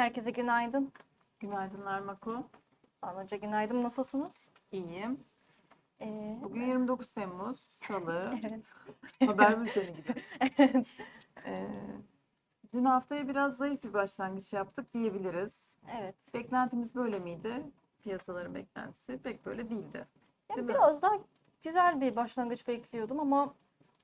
Herkese günaydın. Günaydınlar Mako. Anlıca günaydın. Nasılsınız? İyiyim. Ee, Bugün 29 Temmuz, Salı. evet. Haber bülteni gibi. evet. Ee, dün haftaya biraz zayıf bir başlangıç yaptık diyebiliriz. Evet. Beklentimiz böyle miydi? Piyasaların beklentisi pek böyle değildi. Yani Değil mi? biraz daha güzel bir başlangıç bekliyordum ama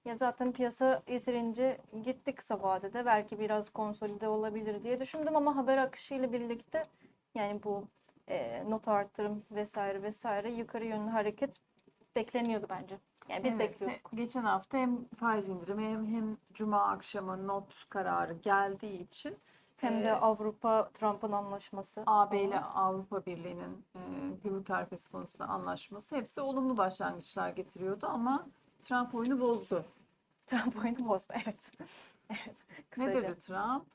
ya zaten piyasa yeterince gitti kısa vadede. Belki biraz konsolide olabilir diye düşündüm ama haber akışıyla birlikte yani bu e, not arttırım vesaire vesaire yukarı yönlü hareket bekleniyordu bence. Yani biz Evet, bekliyorduk. Geçen hafta hem faiz indirimi hem, hem Cuma akşamı not kararı geldiği için Hem de e, Avrupa Trump'ın anlaşması. AB ile. Avrupa Birliği'nin e, gümrük tarifesi konusunda anlaşması hepsi olumlu başlangıçlar getiriyordu ama Trump oyunu bozdu. Trump oyunu bozdu. Evet. evet. Ne Kısaca. dedi Trump?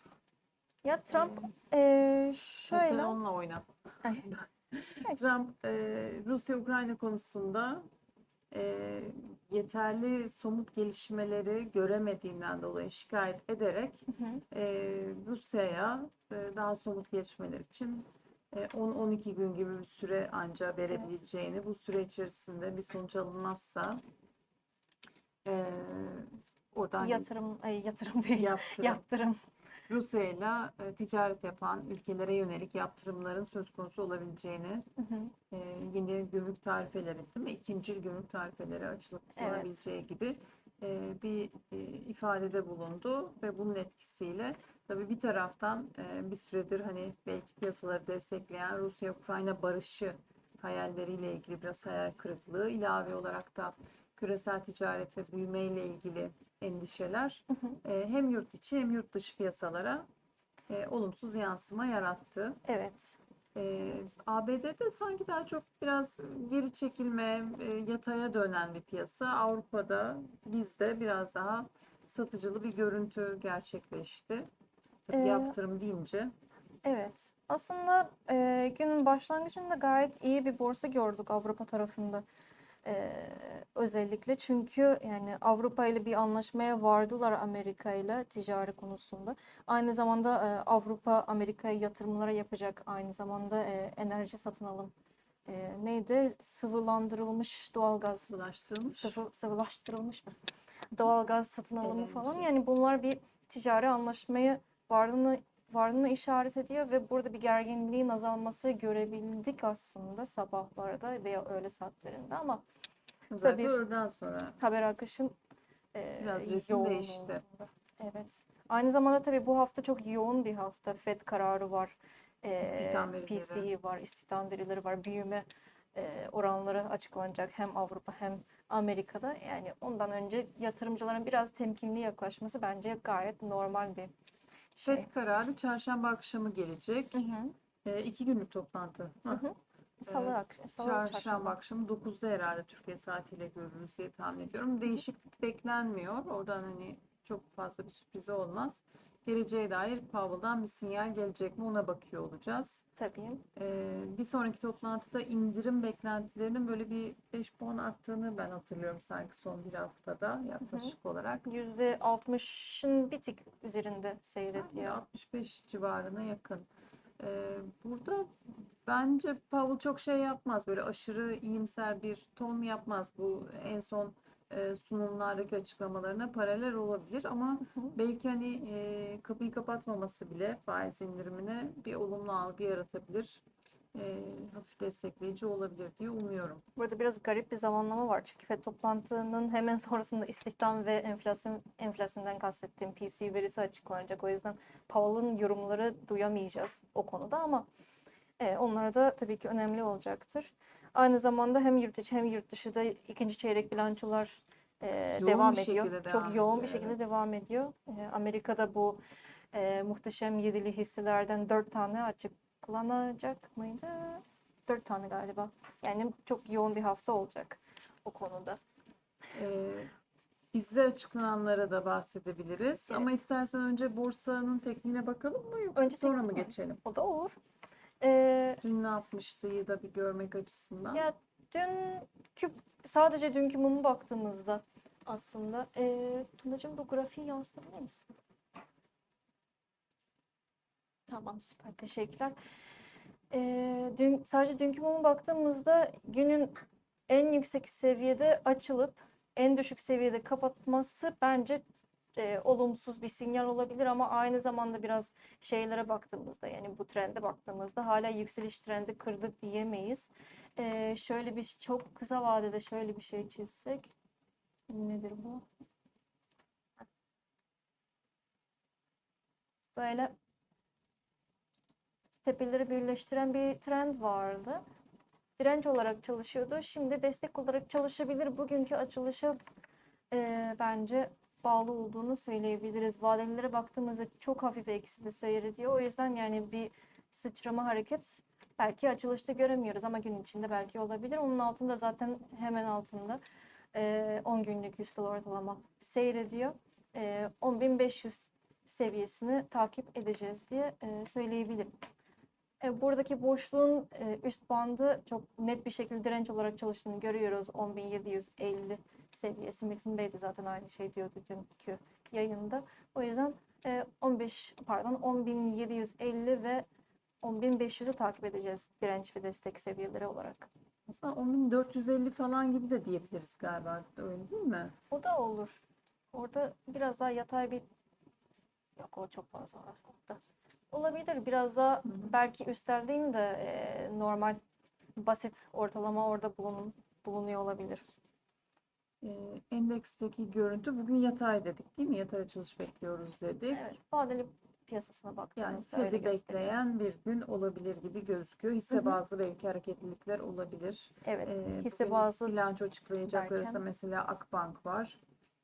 Ya Trump eee, şöyle Mesela onunla oyna. Trump e, Rusya-Ukrayna konusunda e, yeterli somut gelişmeleri göremediğinden dolayı şikayet ederek Hı hı. e, Rusya'ya e, daha somut gelişmeler için e, 10-12 gün gibi bir süre anca verebileceğini, bu süre içerisinde bir sonuç alınmazsa e, oradan yatırım ay, yatırım değil. yaptırım, Yaptırım. Rusya'yla e, ticaret yapan ülkelere yönelik yaptırımların söz konusu olabileceğini, Hı hı. e, yeni gümrük tarifeleri değil mi? İkincil gümrük tarifeleri açılıp Evet. kullanabileceği gibi e, bir e, ifadede bulundu ve bunun etkisiyle tabii bir taraftan e, bir süredir hani belki piyasaları destekleyen Rusya-Ukrayna barışı hayalleriyle ilgili biraz hayal kırıklığı ilave olarak da küresel ticaret ve büyüme ile ilgili endişeler Hı hı. e, hem yurt içi hem yurt dışı piyasalara e, olumsuz yansıma yarattı. Evet. E, ABD'de sanki daha çok biraz geri çekilme, e, yataya dönen bir piyasa. Avrupa'da bizde biraz daha satıcılı bir görüntü gerçekleşti. Tabii Ee, yaptırım deyince. Evet. Aslında eee, günün başlangıcında gayet iyi bir borsa gördük Avrupa tarafında. Eee, özellikle çünkü yani Avrupa ile bir anlaşmaya vardılar Amerika ile ticari konusunda. Aynı zamanda eee, Avrupa Amerika'ya yatırımlara yapacak. Aynı zamanda eee, enerji satın alım. Eee, neydi? Sıvılandırılmış doğalgaz. Sıvılaştırılmış. Sıvı, sıvılaştırılmış mı? Doğalgaz satın alımı falan. Yani bunlar bir ticari anlaşmaya vardığını, vardığını işaret ediyor ve burada bir gerginliğin azalması görebildik aslında sabahlarda veya öğle saatlerinde ama Özellikle tabii- öğleden sonra. haber akışın e, Biraz resim değişti. Evet. Aynı zamanda tabii bu hafta çok yoğun bir hafta. FED kararı var. E. PCE var, istihdam verileri var, büyüme e, oranları açıklanacak hem Avrupa hem Amerika'da. Yani ondan önce yatırımcıların biraz temkinli yaklaşması bence gayet normal bir şey. FED kararı çarşamba akşamı gelecek. Hı hı. E, iki günlük toplantı. Hı hı. Salı Evet. akşamı, salı Çarşamba çarşamba. akşamı 9'da herhalde Türkiye saatiyle görürüz diye tahmin ediyorum. Değişiklik beklenmiyor. Oradan hani çok fazla bir sürpriz olmaz. Geleceğe dair Powell'dan bir sinyal gelecek mi ona bakıyor olacağız. Tabii. Ee, bir sonraki toplantıda indirim beklentilerinin böyle bir 5 puan arttığını ben hatırlıyorum sanki son bir haftada yaklaşık olarak. %60'ın bir tık üzerinde Yani seyrediyor. 65 civarına yakın. Ee, burada bence Powell çok şey yapmaz. Böyle aşırı iyimser bir ton yapmaz. Bu en son e, sunumlardaki açıklamalarına paralel olabilir ama belki hani e, kapıyı kapatmaması bile faiz indirimine bir olumlu algı yaratabilir. E, hafif destekleyici olabilir diye umuyorum. Burada biraz garip bir zamanlama var. Çünkü FED toplantının hemen sonrasında istihdam ve enflasyon enflasyondan kastettiğim PCE verisi açıklanacak. O yüzden Powell'ın yorumları duyamayacağız o konuda ama e, onlar da tabii ki önemli olacaktır. Aynı zamanda hem yurt içi hem yurt dışı da ikinci çeyrek bilançolar e, Yoğun devam ediyor. şekilde Çok devam yoğun ediyor, bir şekilde evet. devam ediyor. E, Amerika'da bu e, muhteşem yedili hisselerden dört tane açıklanacak mıydı? Dört tane galiba. Yani çok yoğun bir hafta olacak o konuda. E, bizde açıklananlara da bahsedebiliriz. Ama Evet. istersen önce borsanın tekniğine bakalım mı yoksa Önce sonra mı geçelim? O da olur. Ee, Dün ne yapmıştı ya da bir görmek açısından. ya dünkü sadece dünkü mumu baktığımızda aslında ee, Tunacığım bu grafiği yansıtabilir misin? Tamam süper teşekkürler. Ee, dün sadece dünkü muma baktığımızda günün en yüksek seviyede açılıp en düşük seviyede kapatması bence e, olumsuz bir sinyal olabilir ama aynı zamanda biraz şeylere baktığımızda yani bu trende baktığımızda hala yükseliş trendi kırdı diyemeyiz. Ee, şöyle bir çok kısa vadede şöyle bir şey çizsek nedir bu? Böyle tepeleri birleştiren bir trend vardı. Direnç olarak çalışıyordu. Şimdi destek olarak çalışabilir. Bugünkü açılışa e, bence bağlı olduğunu söyleyebiliriz. Vadelilere baktığımızda çok hafif ekside seyrediyor. O yüzden yani bir sıçrama hareket belki açılışta göremiyoruz ama gün içinde belki olabilir. Onun altında zaten hemen altında e, 10 günlük üstel ortalama seyrediyor. E, 10.500 seviyesini takip edeceğiz diye söyleyebilirim. E, Buradaki boşluğun üst bandı çok net bir şekilde direnç olarak çalıştığını görüyoruz. 10.750 seviyesi. Metin Bey de zaten aynı şey diyordu dünkü yayında. O yüzden e, 15 pardon 10.750 ve 10.500'ü takip edeceğiz direnç ve destek seviyeleri olarak. Aslında 10.450 falan gibi de diyebiliriz galiba. Öyle değil mi? O da olur. Orada biraz daha yatay bir yok o çok fazla var. Olabilir. Biraz daha Hı hı. belki üstel değil de e, normal basit ortalama orada bulunun, bulunuyor olabilir. Ee, endeksteki görüntü bugün yatay dedik değil mi? Yatay açılış bekliyoruz dedik. Evet, vadeli piyasasına Yani baktığımızda öyle Fed'i gösteriyor. bekleyen bir gün olabilir gibi gözüküyor. Hisse Hı hı. bazlı belki hareketlilikler olabilir. Evet, Ee, hisse bazı bilanço açıklayacaklar arasında derken? mesela Akbank var,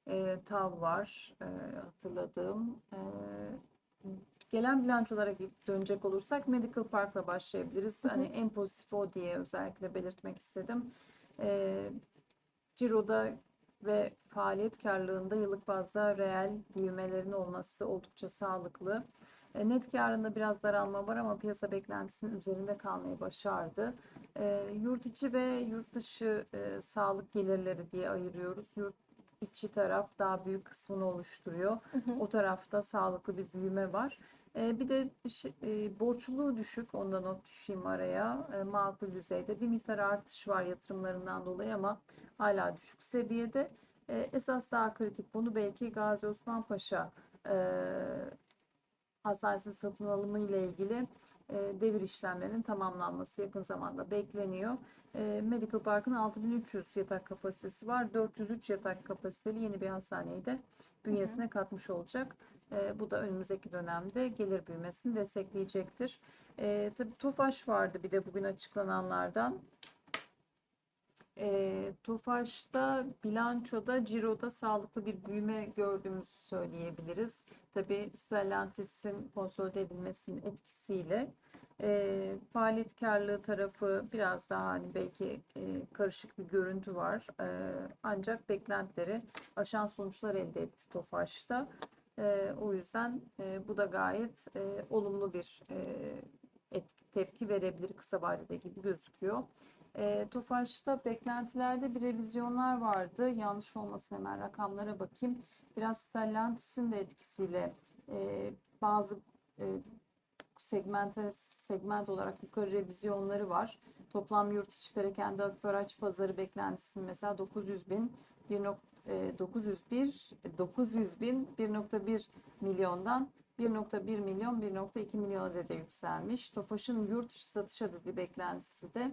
e, TAV var e, hatırladığım. E, gelen bilançolara dönecek olursak Medical Park'la başlayabiliriz. Hı hı. Hani en pozitif o diye özellikle belirtmek istedim. E, Ciro'da ve faaliyet karlılığında yıllık bazda reel büyümelerin olması oldukça sağlıklı. E, Net karında biraz daralma var ama piyasa beklentisinin üzerinde kalmayı başardı. E, Yurt içi ve yurt dışı e, sağlık gelirleri diye ayırıyoruz. Yurt içi taraf daha büyük kısmını oluşturuyor. Hı hı. O tarafta sağlıklı bir büyüme var. E, Bir de şey- e, borçluluğu düşük. Ondan not düşeyim araya. E, Makul düzeyde. Bir miktar artış var yatırımlarından dolayı ama hala düşük seviyede. E, Esas daha kritik bunu belki Gazi Osman Paşa e, hastanesi satın alımı ile ilgili e, devir işlemlerinin tamamlanması yakın zamanda bekleniyor. E, Medical Park'ın 6300 yatak kapasitesi var. 403 yatak kapasiteli yeni bir hastaneyi de bünyesine katmış olacak. E, bu da önümüzdeki dönemde gelir büyümesini destekleyecektir. E, tabii TOFAŞ vardı bir de bugün açıklananlardan. E, TOFAŞ'ta bilançoda, ciroda sağlıklı bir büyüme gördüğümüzü söyleyebiliriz. Tabii Stellantis'in konsolide edilmesinin etkisiyle e, faaliyet karlılığı tarafı biraz daha hani belki e, karışık bir görüntü var. E, ancak beklentileri aşan sonuçlar elde etti TOFAŞ'ta. E, o yüzden e, bu da gayet e, olumlu bir e, etki, tepki verebilir kısa vadede gibi gözüküyor. E, Tofaş'ta beklentilerde bir revizyonlar vardı. Yanlış olmasın hemen rakamlara bakayım. Biraz Stellantis'in de etkisiyle e, bazı e, segmente segment olarak yukarı revizyonları var. Toplam yurt içi perakende hafif araç pazarı beklentisinin mesela 900 bin 1. e, 901 900 bin 1.1 milyondan 1.1 milyon 1.2 milyon adede yükselmiş. Tofaş'ın yurt içi satış adedi beklentisi de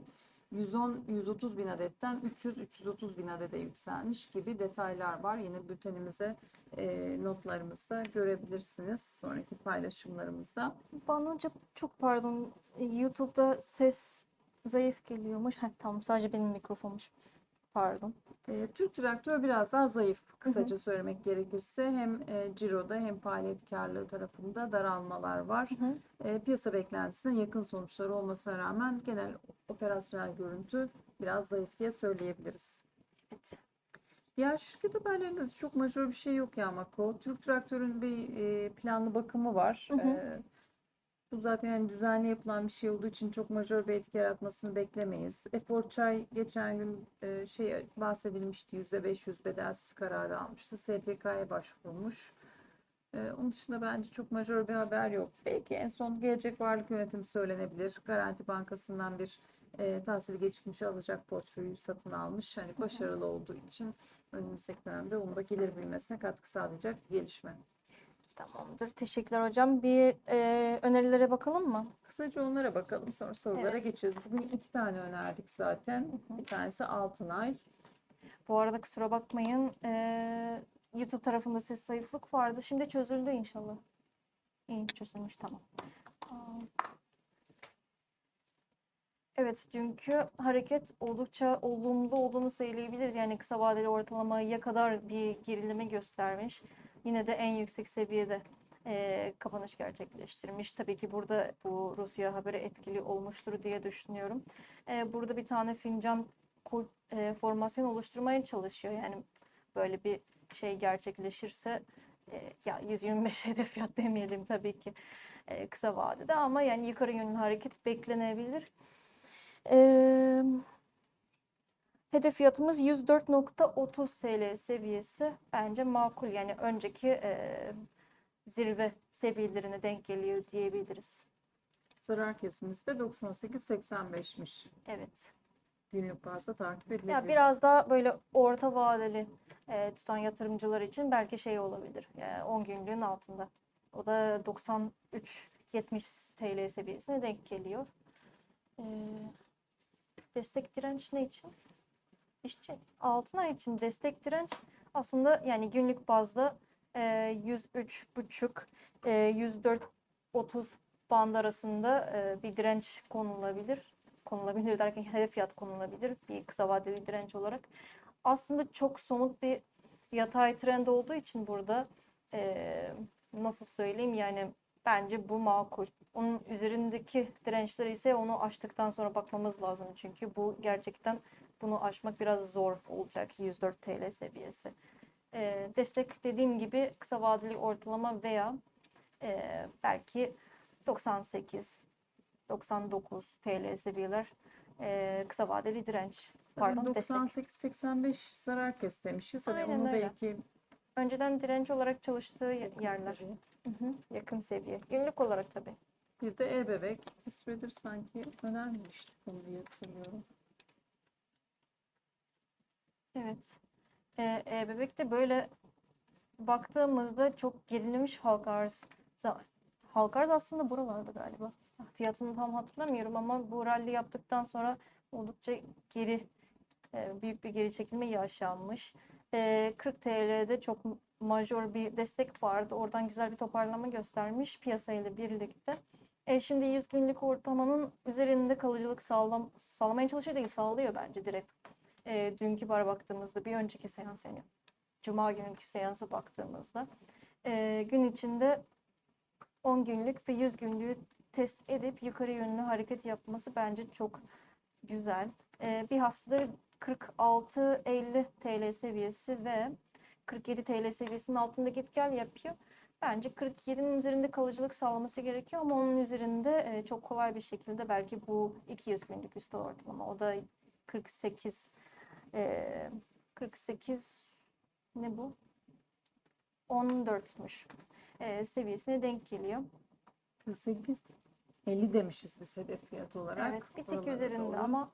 110-130 bin adetten 300-330 bin adede yükselmiş gibi detaylar var. Yine bültenimize e, notlarımızda görebilirsiniz sonraki paylaşımlarımızda. Bana önce çok pardon YouTube'da ses zayıf geliyormuş. Ha, tamam sadece benim mikrofonmuş. Pardon. E, Türk Traktör biraz daha zayıf kısaca söylemek gerekirse hem e, ciroda hem faaliyet karlılığı tarafında daralmalar var. Hı hı. E, piyasa beklentisine yakın sonuçlar olmasına rağmen genel operasyonel görüntü biraz zayıf diye söyleyebiliriz. Evet. Diğer şirket haberlerinde de çok majör bir şey yok ya Mako. Türk Traktör'ün bir e, planlı bakımı var. Hı hı. E, bu zaten yani düzenli yapılan bir şey olduğu için çok majör bir etki yaratmasını beklemeyiz. Efor Çay geçen gün e, şey bahsedilmişti %500 bedelsiz kararı almıştı. SPK'ya başvurmuş. Ee, onun dışında bence çok majör bir haber yok. Belki en son gelecek varlık yönetimi söylenebilir. Garanti Bankası'ndan bir e, tahsili gecikmiş alacak portföyü satın almış. Hani başarılı olduğu için önümüzdeki dönemde onun da gelir büyümesine katkı sağlayacak gelişme. Tamamdır. Teşekkürler hocam. Bir e, önerilere bakalım mı? Kısaca onlara bakalım sonra sorulara Evet. geçeceğiz. Bugün iki tane önerdik zaten. Bir tanesi Altınay. Bu arada kusura bakmayın. e, YouTube tarafında ses zayıflık vardı. Şimdi çözüldü inşallah. İyi çözülmüş tamam. Aa. Evet, dünkü hareket oldukça olumlu olduğunu söyleyebiliriz. Yani kısa vadeli ortalamaya kadar bir gerileme göstermiş. Yine de en yüksek seviyede eee, kapanış gerçekleştirmiş. Tabii ki burada bu Rusya haberi etkili olmuştur diye düşünüyorum. Eee, burada bir tane fincan eee, formasyon oluşturmaya çalışıyor. Yani böyle bir şey gerçekleşirse eee, ya 125 hedef fiyat demeyelim tabii ki eee, kısa vadede ama yani yukarı yönlü hareket beklenebilir. Eee, hedef fiyatımız 104.30 TL seviyesi bence makul. Yani önceki eee, zirve seviyelerine denk geliyor diyebiliriz. Zarar kesimimiz de 98.85'miş. Evet. Günlük bazda takip Ya edilebilir. biraz daha böyle orta vadeli eee, tutan yatırımcılar için belki şey olabilir. Yani 10 günlüğün altında. O da 93.70 TL seviyesine denk geliyor. Eee, destek direnç ne için? İşçi. Altın ay için destek direnç aslında yani günlük bazda eee 103.5 eee 104.30 band arasında eee, bir direnç konulabilir. Konulabilir derken hedef fiyat konulabilir bir kısa vadeli direnç olarak. Aslında çok somut bir yatay trend olduğu için burada eee, nasıl söyleyeyim yani bence bu makul. Onun üzerindeki dirençler ise onu aştıktan sonra bakmamız lazım. Çünkü bu gerçekten bunu aşmak biraz zor olacak 104 TL seviyesi. Eee, destek dediğim gibi kısa vadeli ortalama veya eee, belki 98 99 TL seviyeler eee, kısa vadeli direnç. Pardon, destek. 98-85 zarar kes demişiz. Hani Aynen onu öyle. belki Önceden direnç olarak çalıştığı yakın yerler. seviye. Hı hı, yakın seviye. Günlük olarak tabii. Bir de e-bebek. Bir süredir sanki önermemiştik onu diye hatırlıyorum. Evet. Ee, e-bebek de böyle baktığımızda çok gerilemiş halka arz. Halka arz aslında buralarda galiba. Ah, Fiyatını tam hatırlamıyorum ama bu rally yaptıktan sonra oldukça geri e, büyük bir geri çekilme yaşanmış. E, 40 TL'de çok majör bir destek vardı. Oradan güzel bir toparlama göstermiş piyasayla birlikte. E, şimdi 100 günlük ortalamanın üzerinde kalıcılık sağlam, sağlamaya çalışıyor değil, sağlıyor bence direkt. E, dünkü bara baktığımızda bir önceki seans yani Cuma günkü seansa baktığımızda e, gün içinde 10 günlük ve 100 günlüğü test edip yukarı yönlü hareket yapması bence çok güzel. E, bir haftadır 46-50 TL seviyesi ve 47 TL seviyesinin altında git gel yapıyor. Bence 47'nin üzerinde kalıcılık sağlaması gerekiyor ama onun üzerinde e, çok kolay bir şekilde belki bu 200 günlük üstel ortalama o da 48 e, 48 ne bu? 14'müş e, seviyesine denk geliyor. 48 50 demişiz biz hedef fiyat olarak. Evet, bir tık üzerinde doğru. ama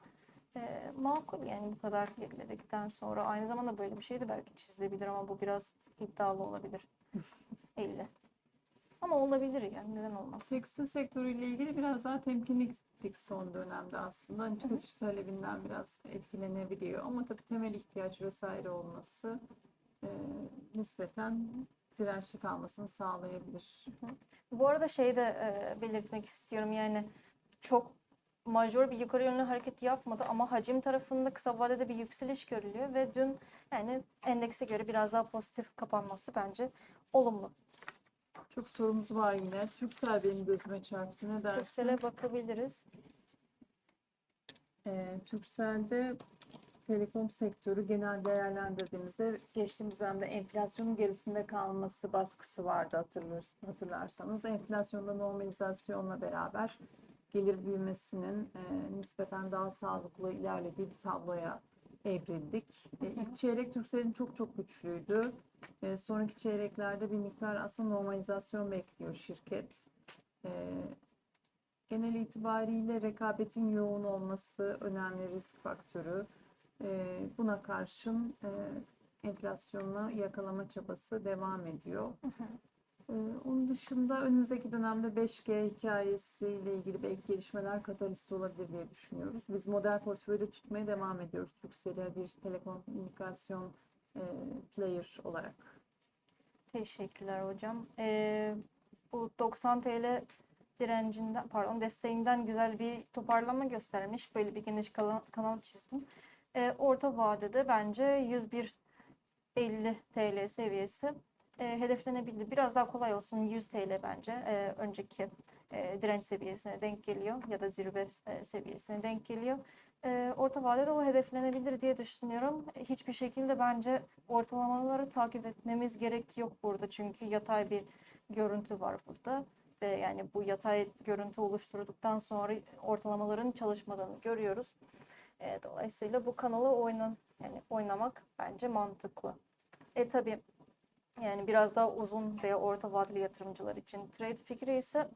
e, makul yani bu kadar geriledikten sonra aynı zamanda böyle bir şey de belki çizilebilir ama bu biraz iddialı olabilir. 50. Ama olabilir yani neden olmaz? Tekstil sektörüyle ilgili biraz daha temkinli gittik son dönemde aslında. Hani tüketici talebinden biraz etkilenebiliyor. Ama tabii temel ihtiyaç vesaire olması e, nispeten dirençli kalmasını sağlayabilir. Bu arada şey de e, belirtmek istiyorum yani çok majör bir yukarı yönlü hareket yapmadı ama hacim tarafında kısa vadede bir yükseliş görülüyor ve dün yani endekse göre biraz daha pozitif kapanması bence olumlu. Çok sorumuz var yine. Türksel benim gözüme çarptı. Ne dersin? Türksel'e bakabiliriz. Ee, Turkcell'de telekom sektörü genel değerlendirdiğimizde geçtiğimiz dönemde enflasyonun gerisinde kalması baskısı vardı hatırlar, hatırlarsanız. Enflasyonda normalizasyonla beraber gelir büyümesinin e, nispeten daha sağlıklı ilerlediği bir tabloya evrildik. E, Hı hı. İlk çeyrek Turkcell'in çok çok güçlüydü. E, sonraki çeyreklerde bir miktar aslında normalizasyon bekliyor şirket. E, genel itibariyle rekabetin yoğun olması önemli risk faktörü. Buna karşın enflasyonu yakalama çabası devam ediyor. Ee, Onun dışında önümüzdeki dönemde 5G hikayesiyle ilgili belki gelişmeler katalist olabilir diye düşünüyoruz. Biz model portföyde tutmaya devam ediyoruz. Turkcell'e bir telekomünikasyon e, player olarak. Teşekkürler hocam. Ee, bu 90 TL direncinden, pardon desteğinden güzel bir toparlama göstermiş. Böyle bir geniş kanal, çizdim. Ee, orta vadede bence 101.50 TL seviyesi e, hedeflenebilir. Biraz daha kolay olsun 100 TL bence e, önceki e, direnç seviyesine denk geliyor ya da zirve e, seviyesine denk geliyor. E, orta vadede o hedeflenebilir diye düşünüyorum. Hiçbir şekilde bence ortalamaları takip etmemiz gerek yok burada. Çünkü yatay bir görüntü var burada. Ve yani bu yatay görüntü oluşturduktan sonra ortalamaların çalışmadığını görüyoruz. E, dolayısıyla bu kanalı oynan yani oynamak bence mantıklı. E tabii yani biraz daha uzun veya orta vadeli yatırımcılar için trade fikri ise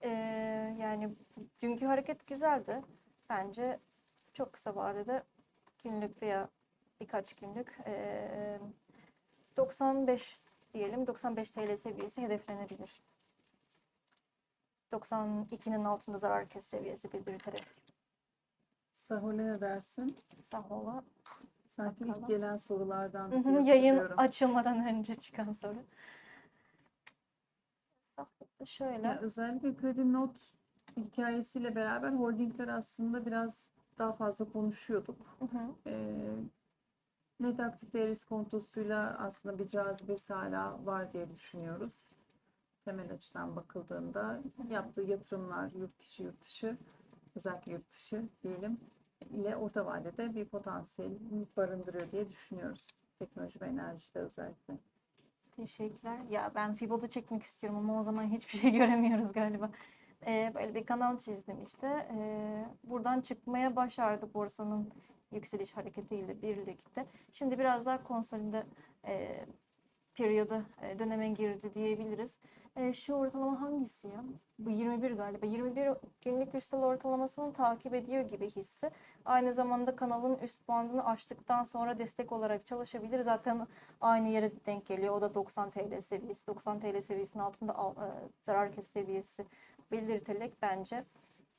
e, yani dünkü hareket güzeldi. Bence çok kısa vadede günlük veya birkaç günlük e, 95 diyelim 95 TL seviyesi hedeflenebilir. 92'nin altında zarar kes seviyesi belirterek Sahole ne dersin? Sahola. Sanki ilk gelen sorulardan Hı hı, Yayın açılmadan önce çıkan soru. Şöyle. Ya özellikle kredi not hikayesiyle beraber holdingler aslında biraz daha fazla konuşuyorduk. Hı hı. Ee, net aktif değer risk kontosuyla aslında bir cazibesi hala var diye düşünüyoruz. Temel açıdan bakıldığında yaptığı yatırımlar yurt içi yurt dışı özellikle yurt dışı diyelim ile orta vadede bir potansiyel barındırıyor diye düşünüyoruz. Teknoloji ve enerjide özellikle. Teşekkürler. Ya ben Fibo'da çekmek istiyorum ama o zaman hiçbir şey göremiyoruz galiba. Ee, böyle bir kanal çizdim işte. Ee, buradan çıkmaya başardı borsanın yükseliş hareketiyle birlikte. Şimdi biraz daha konsolide e, periyoda e, döneme girdi diyebiliriz. E, şu ortalama hangisi ya? Bu 21 galiba. 21 günlük üstel ortalamasını takip ediyor gibi hissi. Aynı zamanda kanalın üst bandını aştıktan sonra destek olarak çalışabilir. Zaten aynı yere denk geliyor. O da 90 TL seviyesi. 90 TL seviyesinin altında al- e, zarar kes seviyesi belirterek bence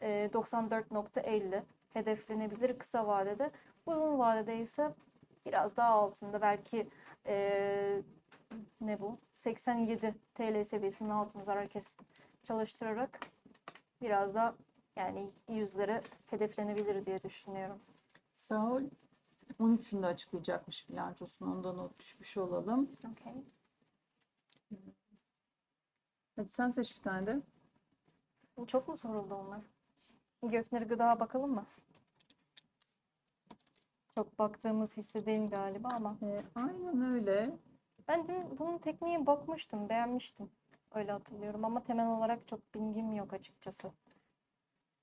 e, 94.50 hedeflenebilir kısa vadede. Uzun vadede ise biraz daha altında belki e, ne bu? 87 TL seviyesinin altında zarar kes çalıştırarak biraz da yani yüzleri hedeflenebilir diye düşünüyorum. Sahol 13'ünde açıklayacakmış bilançosunu. Ondan not düşmüş olalım. Okay. Hadi sen seç bir tane de. Çok mu soruldu onlar? Göknur Gıda'ya bakalım mı? Çok baktığımız hisse değil galiba ama Ee, aynen öyle. Ben dün bunun tekniğe bakmıştım, beğenmiştim. Öyle hatırlıyorum ama temel olarak çok bilgim yok açıkçası.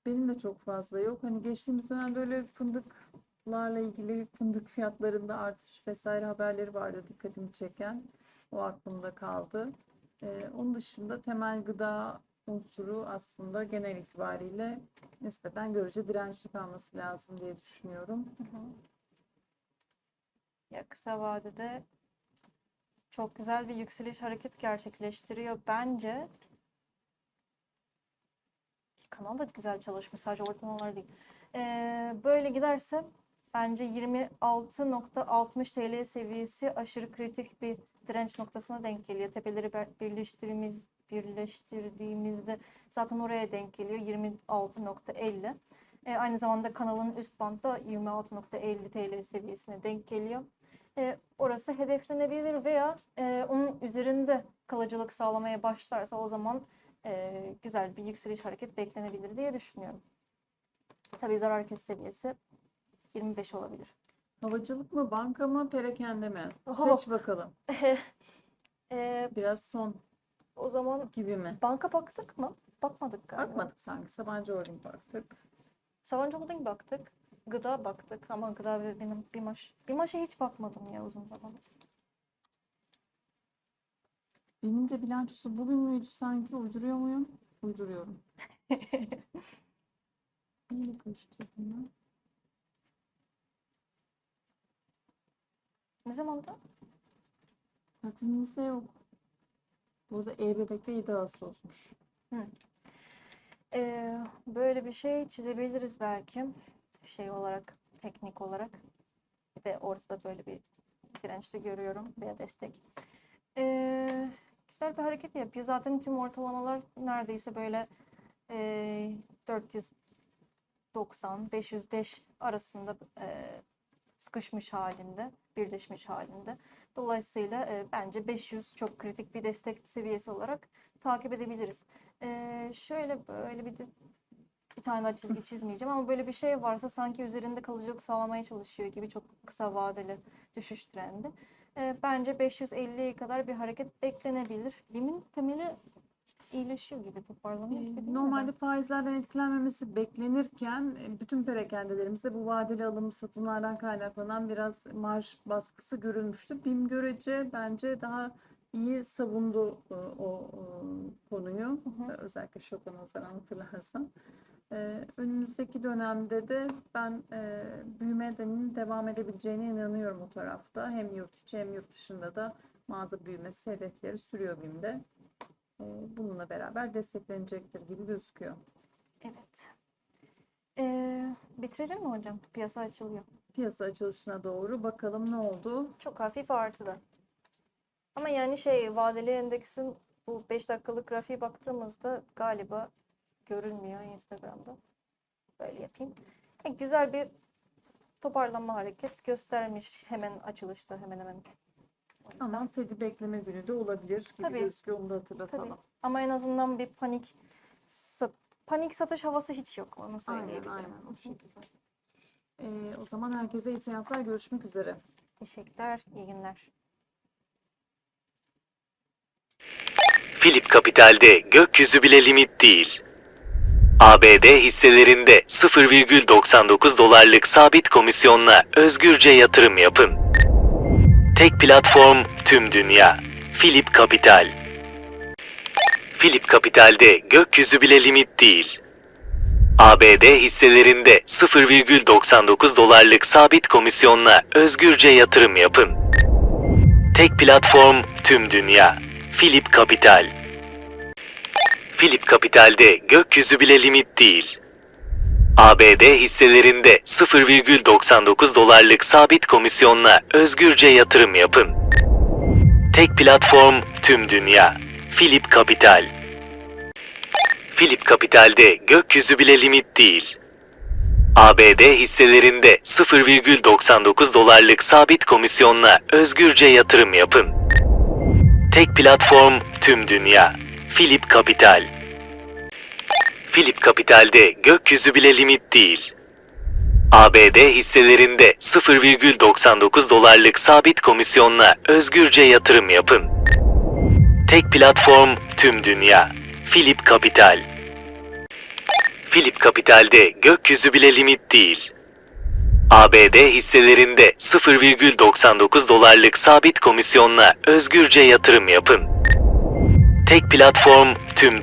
Benim de çok fazla yok. Hani geçtiğimiz dönemde öyle fındıklarla ilgili fındık fiyatlarında artış vesaire haberleri vardı dikkatimi çeken. O aklımda kaldı. Ee, onun dışında temel gıda unsuru aslında genel itibariyle nispeten görece dirençli kalması lazım diye düşünüyorum. Hı hı. Ya kısa vadede çok güzel bir yükseliş hareket gerçekleştiriyor bence. Kanal da güzel çalışmış sadece ortalamalar değil. Ee, böyle giderse bence 26.60 TL seviyesi aşırı kritik bir direnç noktasına denk geliyor. Tepeleri birleştirdiğimiz birleştirdiğimizde zaten oraya denk geliyor 26.50. E, aynı zamanda kanalın üst bantta 26.50 TL seviyesine denk geliyor. E, orası hedeflenebilir veya e, onun üzerinde kalıcılık sağlamaya başlarsa o zaman e, güzel bir yükseliş hareket beklenebilir diye düşünüyorum. Tabii zarar kes seviyesi 25 olabilir. Havacılık mı, banka mı, perakende mi? Oho. Seç bakalım. E, Biraz son o zaman gibi mi? banka baktık mı? Bakmadık galiba. Bakmadık sanki. Sabancı Holding baktık. Sabancı Holding baktık. Gıda baktık ama gıda ve benim BİMAŞ. BİMAŞ'a hiç bakmadım ya uzun zaman. Benim de bilançosu bugün müydü sanki? Uyduruyor muyum? Uyduruyorum. Neyle karıştırdım ben? Ne zamanda? Takvimimizde yok. Burada E-Bebek'te 7 Ağustos'muş. Ee, böyle bir şey çizebiliriz belki. Şey olarak, teknik olarak. Bir de ortada böyle bir direnç görüyorum veya destek. Ee, güzel bir hareket yapıyor. Zaten tüm ortalamalar neredeyse böyle ee, 490, 505 arasında ee, sıkışmış halinde, birleşmiş halinde. Dolayısıyla ee, bence 500 çok kritik bir destek seviyesi olarak takip edebiliriz. Ee, şöyle böyle bir de bir tane daha çizgi çizmeyeceğim ama böyle bir şey varsa sanki üzerinde kalıcılık sağlamaya çalışıyor gibi çok kısa vadeli düşüş trendi. Ee, bence 550'ye kadar bir hareket beklenebilir. Limin temeli iyileşiyor gibi toparlanıyor gibi değil mi? Normalde faizlerden etkilenmemesi beklenirken e, bütün perakendelerimizde bu vadeli alım satımlardan kaynaklanan biraz marj baskısı görülmüştü. BİM görece bence daha iyi savundu e, o e, konuyu. Hı hı. E, Özellikle şoka nazaran hatırlarsan. E, Önümüzdeki dönemde de ben e, büyümenin devam edebileceğine inanıyorum o tarafta. Hem yurt içi hem yurt dışında da mağaza büyümesi hedefleri sürüyor BİM'de. E, Bununla beraber desteklenecektir gibi gözüküyor. Evet. Ee, bitirelim mi hocam? Piyasa açılıyor. Piyasa açılışına doğru bakalım ne oldu? Çok hafif artıda. Ama yani şey vadeli endeksin bu 5 dakikalık grafiğe baktığımızda galiba görülmüyor Instagram'da. Böyle yapayım. Yani güzel bir toparlanma hareket göstermiş hemen açılışta hemen hemen. O yüzden. Ama Fed'i bekleme günü de olabilir gibi Tabii. gözüküyor. Onu da Tabii. hatırlatalım. Ama en azından bir panik sat- panik satış havası hiç yok onu Aynen söyleyebilirim. aynen o şekilde. Ee, o zaman herkese iyi seanslar. Görüşmek üzere. Teşekkürler, iyi günler. Philip Capital'de gökyüzü bile limit değil. ABD hisselerinde 0,99 dolarlık sabit komisyonla özgürce yatırım yapın. Tek platform tüm dünya. Philip Capital. Philip Capital'de gökyüzü bile limit değil. ABD hisselerinde 0,99 dolarlık sabit komisyonla özgürce yatırım yapın. Tek platform tüm dünya. Philip Capital. Philip Capital'de gökyüzü bile limit değil. ABD hisselerinde 0,99 dolarlık sabit komisyonla özgürce yatırım yapın. Tek platform tüm dünya. Philip Capital. Philip Capital'de gökyüzü bile limit değil. ABD hisselerinde 0,99 dolarlık sabit komisyonla özgürce yatırım yapın. Tek platform tüm dünya. Philip Capital. Philip Capital'de gökyüzü bile limit değil. ABD hisselerinde 0,99 dolarlık sabit komisyonla özgürce yatırım yapın. Tek platform tüm dünya. Philip Capital. Philip Capital'de gökyüzü bile limit değil. ABD hisselerinde 0,99 dolarlık sabit komisyonla özgürce yatırım yapın. Tek platform tüm dünya.